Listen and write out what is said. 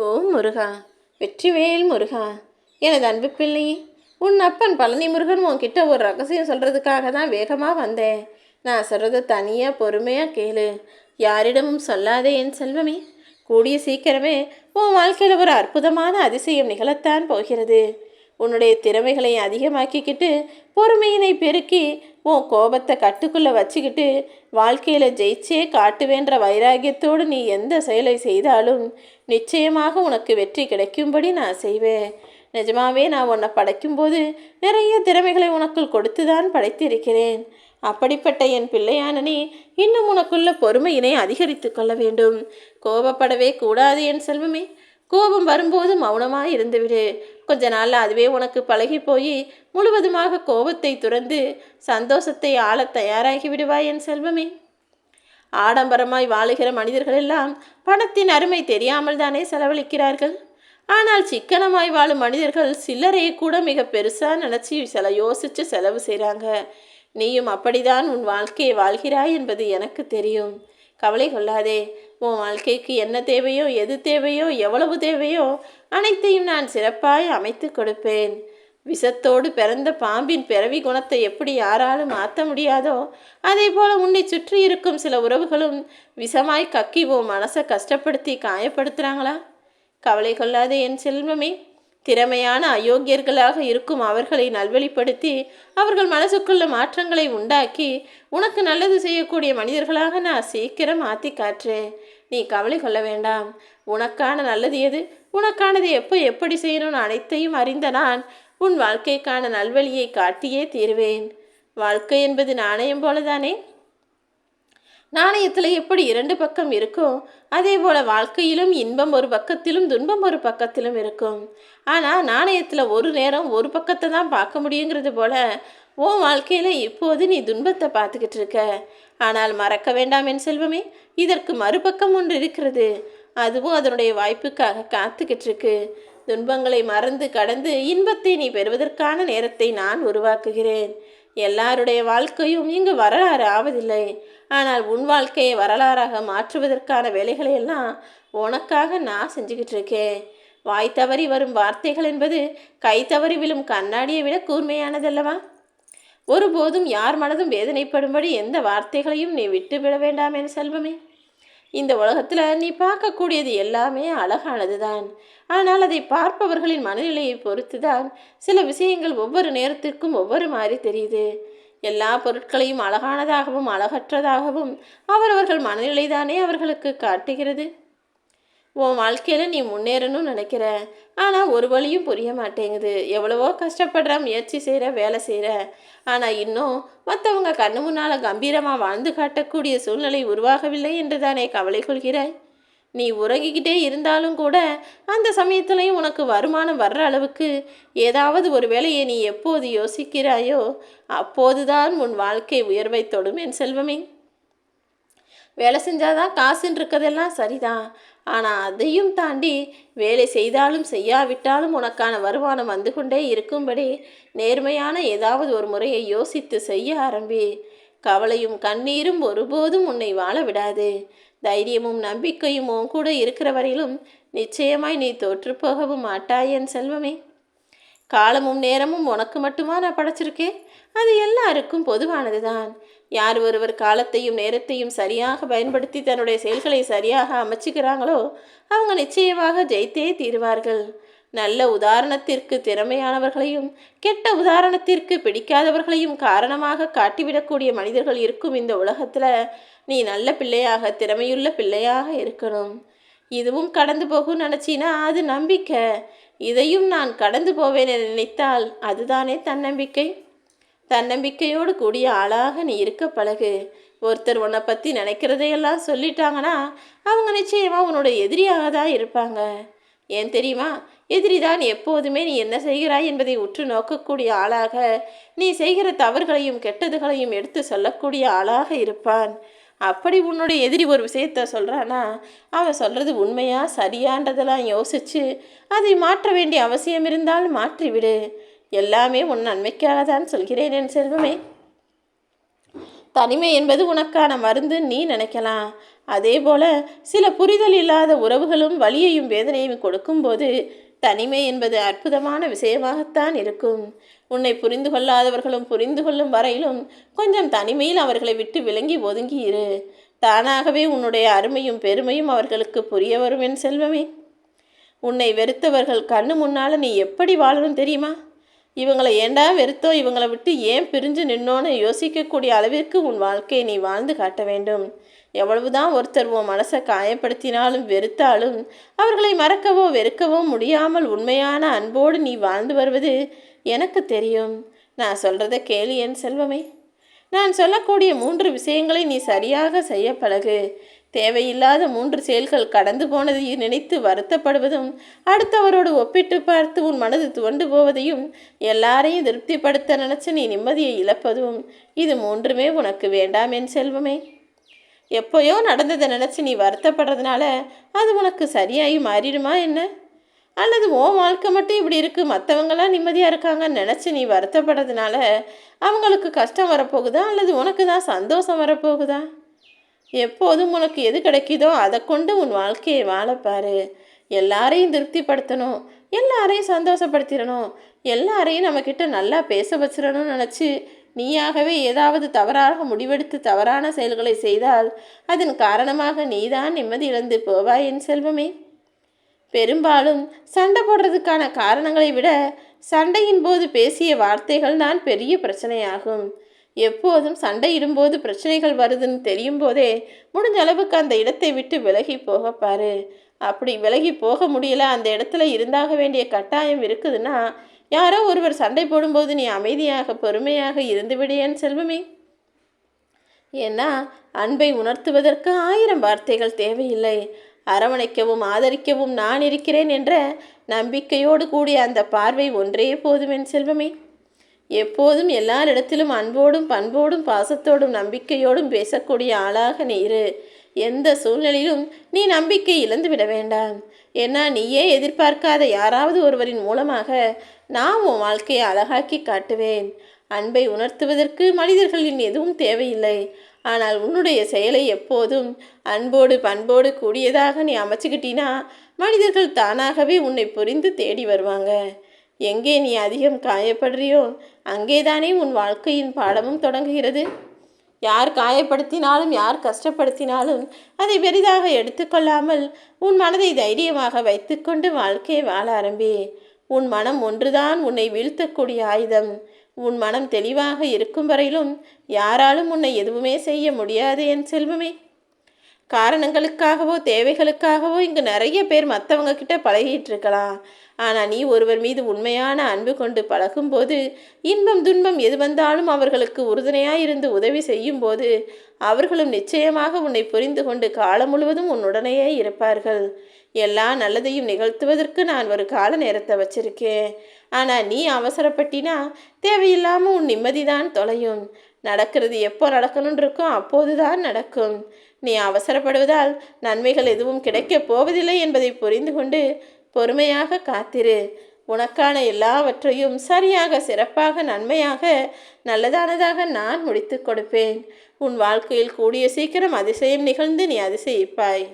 ஓ முருகா வெற்றிவேல் முருகா எனது அன்பு பிள்ளையே உன் அப்பன் பழனி முருகன் உன்கிட்ட ஒரு ரகசியம் சொல்கிறதுக்காக தான் வேகமாக வந்தேன். நான் சொல்கிறத தனியாக பொறுமையாக கேளு. யாரிடமும் சொல்லாதே என் செல்வமே. கூடிய சீக்கிரமே உன் வாழ்க்கையில் ஒரு அற்புதமான அதிசயம் நிகழத்தான் போகிறது. உன்னுடைய திறமைகளை அதிகமாக்கிக்கிட்டு பொறுமையினை பெருக்கி உன் கோபத்தை கட்டுக்குள்ளே வச்சுக்கிட்டு வாழ்க்கையில் ஜெயிச்சே காட்டுவேன்ற வைராகியத்தோடு நீ எந்த செயலை செய்தாலும் நிச்சயமாக உனக்கு வெற்றி கிடைக்கும்படி நான் செய்வேன். நிஜமாவே நான் உன்னை படைக்கும்போது நிறைய திறமைகளை உனக்குள் கொடுத்து தான் படைத்திருக்கிறேன். அப்படிப்பட்ட என் பிள்ளையான நீ இன்னும் உனக்குள்ள பொறுமையினை அதிகரித்து கொள்ள வேண்டும். கோபப்படவே கூடாது என் செல்வமே. கோபம் வரும்போது மௌனமாக இருந்துவிடு. கொஞ்ச நாளில் அதுவே உனக்கு பழகி போய் முழுவதுமாக கோபத்தை துறந்து சந்தோஷத்தை ஆளத் தயாராகி விடுவாய் என் செல்வமே. ஆடம்பரமாய் வாழுகிற மனிதர்கள் எல்லாம் பணத்தின் அருமை தெரியாமல் தானே செலவழிக்கிறார்கள்? ஆனால் சிக்கனமாய் வாழும் மனிதர்கள் சில்லறையை கூட மிக பெருசாக நினச்சி சில யோசித்து செலவு செய்கிறாங்க நீயும் அப்படிதான் உன் வாழ்க்கையை வாழ்கிறாய் என்பது எனக்கு தெரியும். கவலை கொள்ளாதே. உன் வாழ்க்கைக்கு என்ன தேவையோ எது தேவையோ எவ்வளவு தேவையோ அனைத்தையும் நான் சிறப்பாய் அமைத்து கொடுப்பேன். விஷத்தோடு பிறந்த பாம்பின் பிறவி குணத்தை எப்படி யாராலும் மாற்ற முடியாதோ அதே போல உன்னை சுற்றி இருக்கும் சில உறவுகளும் விஷமாய் கக்கி உன் மனசை கஷ்டப்படுத்தி காயப்படுத்துகிறாங்களா கவலை கொள்ளாதே என் செல்வமே. திறமையான அயோக்கியர்களாக இருக்கும் அவர்களை நல்வழிப்படுத்தி அவர்கள் மனசுக்குள்ள மாற்றங்களை உண்டாக்கி உனக்கு நல்லது செய்யக்கூடிய மனிதர்களாக நான் சீக்கிரம் மாற்றி காட்டுறேன் நீ கவலை கொள்ள வேண்டாம். உனக்கான நல்லது எது? உனக்கானது எப்போ எப்படி செய்யணும்னு அனைத்தையும் அறிந்த நான் உன் வாழ்க்கைக்கான நல்வழியை காட்டியே தீருவேன். வாழ்க்கை என்பது நாணயம் போலதானே? நாணயத்தில் எப்படி இரண்டு பக்கம் இருக்கோ அதே போல் வாழ்க்கையிலும் இன்பம் ஒரு பக்கத்திலும் துன்பம் ஒரு பக்கத்திலும் இருக்கும். ஆனால் நாணயத்தில் ஒரு நேரம் ஒரு பக்கத்தை தான் பார்க்க முடியுங்கிறது போல உன் வாழ்க்கையில் இப்போது நீ துன்பத்தை பார்த்துக்கிட்டு இருக்க. ஆனால் மறக்க வேண்டாம் என் செல்வமே இதற்கு மறுபக்கம் ஒன்று இருக்கிறது. அதுவும் அதனுடைய வாய்ப்புக்காக காத்துக்கிட்டு இருக்கு. துன்பங்களை மறந்து கடந்து இன்பத்தை நீ பெறுவதற்கான நேரத்தை நான் உருவாக்குகிறேன். எல்லாருடைய வாழ்க்கையும் இங்கு வரலாறு ஆவதில்லை. ஆனால் உன் வாழ்க்கையை வரலாறாக மாற்றுவதற்கான வேலைகளை எல்லாம் உனக்காக நான் செஞ்சுக்கிட்டு இருக்கேன். வாய் தவறி வரும் வார்த்தைகள் என்பது கை தவறி விழும் கண்ணாடியை விட கூர்மையானதல்லவா? ஒருபோதும் யார் மனதும் வேதனைப்படும்படி எந்த வார்த்தைகளையும் நீ விட்டு விட வேண்டாம் என் செல்வமே. இந்த உலகத்தில் நீ பார்க்கக்கூடியது எல்லாமே அழகானது தான் ஆனால் அதை பார்ப்பவர்களின் மனநிலையை பொறுத்து தான் சில விஷயங்கள் ஒவ்வொரு நேரத்திற்கும் ஒவ்வொரு மாதிரி தெரியுது. எல்லா பொருட்களையும் அழகானதாகவும் அழகற்றதாகவும் அவரவர்கள் மனநிலை தானே அவர்களுக்கு காட்டுகிறது? உன் வாழ்க்கையில் நீ முன்னேறணும்னு நினைக்கிற. ஆனால் ஒரு வழியும் புரிய மாட்டேங்குது. எவ்வளவோ கஷ்டப்படுற முயற்சி செய்கிற வேலை செய்கிற ஆனால் இன்னும் மற்றவங்க கண்ணு முன்னால் கம்பீரமாக வாழ்ந்து காட்டக்கூடிய சூழ்நிலை உருவாகவில்லை என்று தானே கவலை கொள்கிறாய்? நீ உறங்கிக்கிட்டே இருந்தாலும் கூட அந்த சமயத்துலையும் உனக்கு வருமானம் வர்ற அளவுக்கு ஏதாவது ஒரு வேலையை நீ எப்போது யோசிக்கிறாயோ அப்போதுதான் உன் வாழ்க்கை உயர்வை தொடும் என் செல்வமே. வேலை செஞ்சாதான் காசுன்னு இருக்கிறதெல்லாம் சரிதான். ஆனால் அதையும் தாண்டி வேலை செய்தாலும் செய்யாவிட்டாலும் உனக்கான வருமானம் வந்து கொண்டே இருக்கும்படி நேர்மையான ஏதாவது ஒரு முறையை யோசித்து செய்ய ஆரம்பி. கவலையும் கண்ணீரும் ஒருபோதும் உன்னை வாழ விடாது. தைரியமும் நம்பிக்கையும் உன் கூட இருக்கிற வரையிலும் நிச்சயமாய் நீ தோற்றுப்போகவும் மாட்டாய் என் செல்வமே. காலமும் நேரமும் உனக்கு மட்டுமா நான் படைச்சிருக்கேன் அது எல்லாருக்கும் பொதுவானது தான் யார் ஒருவர் காலத்தையும் நேரத்தையும் சரியாக பயன்படுத்தி தன்னுடைய செயல்களை சரியாக அமைச்சுக்கிறாங்களோ அவங்க நிச்சயமாக ஜெயித்தே தீருவார்கள். நல்ல உதாரணத்திற்கு திறமையானவர்களையும் கெட்ட உதாரணத்திற்கு பிடிக்காதவர்களையும் காரணமாக காட்டிவிடக்கூடிய மனிதர்கள் இருக்கும் இந்த உலகத்தில் நீ நல்ல பிள்ளையாக திறமையுள்ள பிள்ளையாக இருக்கணும். இதுவும் கடந்து போகும் நினச்சின்னா அது நம்பிக்கை. இதையும் நான் கடந்து போவேன் என நினைத்தால் அதுதானே தன்னம்பிக்கை? தன்னம்பிக்கையோடு கூடிய ஆளாக நீ இருக்க பழகு. ஒருத்தர் உன்னை பற்றி நினைக்கிறதையெல்லாம் சொல்லிட்டாங்கன்னா அவங்க நிச்சயமாக உன்னோட எதிரியாக தான் இருப்பாங்க. ஏன் தெரியுமா? எதிரி தான் எப்போதுமே நீ என்ன செய்கிறாய் என்பதை உற்று நோக்கக்கூடிய ஆளாக நீ செய்கிற தவறுகளையும் கெட்டதுகளையும் எடுத்து சொல்லக்கூடிய ஆளாக இருப்பான். அப்படி உன்னுடைய எதிரி ஒரு விஷயத்த சொல்கிறானா அவன் சொல்கிறது உண்மையா சரியான்றதெல்லாம் யோசித்து அதை மாற்ற வேண்டிய அவசியம் இருந்தால் மாற்றிவிடு. எல்லாமே உன் நன்மைக்காக தான் சொல்கிறேன் என் செல்வமே. தனிமை என்பது உனக்கான மருந்து நீ நினைக்கலாம். அதே போல சில புரிதல் இல்லாத உறவுகளும் வலியையும் வேதனையும் கொடுக்கும்போது தனிமை என்பது அற்புதமான விஷயமாகத்தான் இருக்கும். உன்னை புரிந்து கொள்ளாதவர்களும் புரிந்து கொள்ளும் வரையிலும் கொஞ்சம் தனிமையில் அவர்களை விட்டு விலங்கி ஒதுங்கி இரு. தானாகவே உன்னுடைய அருமையும் பெருமையும் அவர்களுக்கு புரிய வரும் என் செல்வமே. உன்னை வெறுத்தவர்கள் கண்ணு முன்னால் நீ எப்படி வாழணும் தெரியுமா? இவங்களை ஏண்டா வெறுத்தோ? இவங்களை விட்டு ஏன் பிரிஞ்சு நின்னோன்னு யோசிக்கக்கூடிய அளவிற்கு உன் வாழ்க்கையை நீ வாழ்ந்து காட்ட வேண்டும். எவ்வளவுதான் ஒருத்தர் உன் மனசை காயப்படுத்தினாலும் வெறுத்தாலும் அவர்களை மறக்கவோ வெறுக்கவோ முடியாமல் உண்மையான அன்போடு நீ வாழ்ந்து வருவது எனக்கு தெரியும். நான் சொல்கிறத கேளு என் செல்வமே. நான் சொல்லக்கூடிய மூன்று விஷயங்களை நீ சரியாக செய்ய பழகு. தேவையில்லாத மூன்று செயல்கள் கடந்து போனதை நினைத்து வருத்தப்படுவதும் அடுத்தவரோடு ஒப்பிட்டு பார்த்து உன் மனது துவண்டு போவதையும் எல்லாரையும் திருப்திப்படுத்த நினச்சி நீ நிம்மதியை இழப்பதும் இது மூன்றுமே உனக்கு வேண்டாம் என் செல்வமே. எப்போயோ நடந்ததை நினச்சி நீ வருத்தப்படுறதுனால அது உனக்கு சரியாகி மாறிடுமா என்ன? அல்லது ஓ வாழ்க்கை மட்டும் இப்படி இருக்குது மற்றவங்களாம் நிம்மதியாக இருக்காங்கன்னு நினச்சி நீ வருத்தப்படுறதுனால அவங்களுக்கு கஷ்டம் வரப்போகுதா? அல்லது உனக்கு தான் சந்தோஷம் வரப்போகுதா? எப்போதும் உனக்கு எது கிடைக்குதோ அதை கொண்டு உன் வாழ்க்கையை வாழப்பாரு எல்லாரையும் திருப்திப்படுத்தணும் எல்லாரையும் சந்தோஷப்படுத்திடணும் எல்லாரையும் நம்மக்கிட்ட நல்லா பேச வச்சிடணும்னு நினச்சி நீயாகவே ஏதாவது தவறாக முடிவெடுத்து தவறான செயல்களை செய்தால் அதன் காரணமாக நீதான் நிம்மதி இழந்து போவாய் என் செல்வமே. பெரும்பாலும் சண்டை போடுறதுக்கான காரணங்களை விட சண்டையின் போது பேசிய வார்த்தைகள் தான் பெரிய பிரச்சனையாகும். எப்போதும் சண்டையிடும்போது பிரச்சனைகள் வருதுன்னு தெரியும் போதே முடிஞ்ச அளவுக்கு அந்த இடத்தை விட்டு விலகி போக பாரு. அப்படி விலகி போக முடியல அந்த இடத்துல இருந்தாக வேண்டிய கட்டாயம் இருக்குதுன்னா யாரோ ஒருவர் சண்டை போடும்போது நீ அமைதியாக பொறுமையாக இருந்துவிடேன் செல்வமே. ஏன்னா அன்பை உணர்த்துவதற்கு ஆயிரம் வார்த்தைகள் தேவையில்லை. அரவணைக்கவும் ஆதரிக்கவும் நான் இருக்கிறேன் என்ற நம்பிக்கையோடு கூடிய அந்த பார்வை ஒன்றே போதுமென் செல்வமே. எப்போதும் எல்லாரிடத்திலும் அன்போடும் பண்போடும் பாசத்தோடும் நம்பிக்கையோடும் பேசக்கூடிய ஆளாக நீ இரு. எந்த சூழ்நிலையிலும் நீ நம்பிக்கை இழந்து விட வேண்டாம். ஏன்னா நீயே எதிர்பார்க்காத யாராவது ஒருவரின் மூலமாக நான் உன் வாழ்க்கையை அழகாக்கி காட்டுவேன். அன்பை உணர்த்துவதற்கு மனிதர்களின் எதுவும் தேவையில்லை. ஆனால் உன்னுடைய செயலை எப்போதும் அன்போடு பண்போடு கூடியதாக நீ அமைச்சுக்கிட்டினா மனிதர்கள் தானாகவே உன்னை புரிந்து தேடி வருவாங்க. எங்கே நீ அதிகம் காயப்படுறியோ அங்கேதானே உன் வாழ்க்கையின் பாடமும் தொடங்குகிறது. யார் காயப்படுத்தினாலும் யார் கஷ்டப்படுத்தினாலும் அதை பெரிதாக எடுத்துக்கொள்ளாமல் உன் மனதை தைரியமாக வைத்துக்கொண்டு வாழ்க்கையை வாழ ஆரம்பி. உன் மனம் ஒன்றுதான் உன்னை வீழ்த்தக்கூடிய ஆயுதம். உன் மனம் தெளிவாக இருக்கும் வரையிலும் யாராலும் உன்னை எதுவுமே செய்ய முடியாது என் செல்வமே. காரணங்களுக்காகவோ தேவைகளுக்காகவோ இங்கு நிறைய பேர் மற்றவங்க கிட்ட பழகிட்டு இருக்கலாம் ஆனால் நீ ஒருவர் மீது உண்மையான அன்பு கொண்டு பழகும்போது இன்பம் துன்பம் எது வந்தாலும் அவர்களுக்கு உறுதுணையாக இருந்து உதவி செய்யும் போது அவர்களும் நிச்சயமாக உன்னை புரிந்து கொண்டு காலம் முழுவதும் உன்னுடனேயே இருப்பார்கள். எல்லா நல்லதையும் நிகழ்த்துவதற்கு நான் ஒரு கால நேரத்தை வச்சிருக்கேன். ஆனால் நீ அவசரப்பட்டினா தேவையில்லாமல் உன் நிம்மதி தான் தொலையும். நடக்கிறது எப்போ நடக்கணும்னு இருக்கோ அப்போதுதான் நடக்கும். நீ அவசரப்படுவதால் நன்மைகள் எதுவும் கிடைக்கப் போவதில்லை என்பதை புரிந்து கொண்டு பொறுமையாக காத்திரு. உனக்கான எல்லாவற்றையும் சரியாக சிறப்பாக நன்மையாக நல்லதானதாக நான் முடித்து கொடுப்பேன். உன் வாழ்க்கையில் கூடிய சீக்கிரம் அதிசயம் நிகழ்ந்து நீ அதிசயிப்பாய்.